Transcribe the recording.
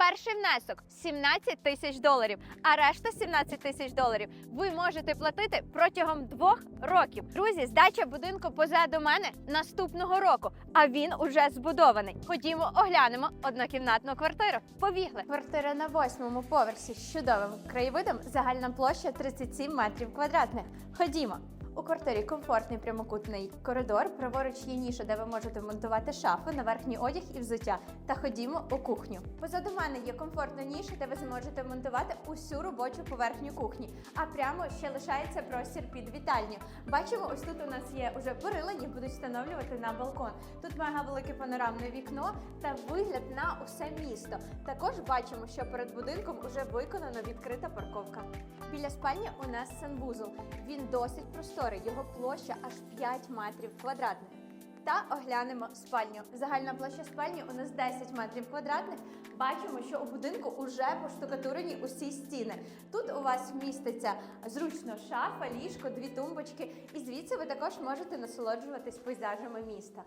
Перший внесок 17 тисяч доларів, а решта 17 тисяч доларів ви можете платити протягом двох років. Друзі, здача будинку позаду мене наступного року, а він уже збудований. Ходімо, оглянемо однокімнатну квартиру. Побігли. Квартира на восьмому поверсі з чудовим краєвидом. Загальна площа 37 метрів квадратних. Ходімо. У квартирі комфортний прямокутний коридор. Праворуч є ніша, де ви можете монтувати шафи на верхній одяг і взуття. Та ходімо у кухню. Позаду мене є комфортна ніша, де ви зможете монтувати усю робочу поверхню кухні. А прямо ще лишається простір під вітальню. Бачимо, ось тут у нас є уже перила, будуть встановлювати на балкон. Тут мега велике панорамне вікно та вигляд на усе місто. Також бачимо, що перед будинком вже виконана відкрита парковка. Біля спальні у нас санвузол. Він досить просторий, його площа аж 5 метрів квадратних. Та оглянемо спальню. Загальна площа спальні у нас 10 метрів квадратних. Бачимо, що у будинку вже поштукатурені усі стіни. Тут у вас міститься зручно шафа, ліжко, дві тумбочки, і звідси ви також можете насолоджуватись пейзажами міста.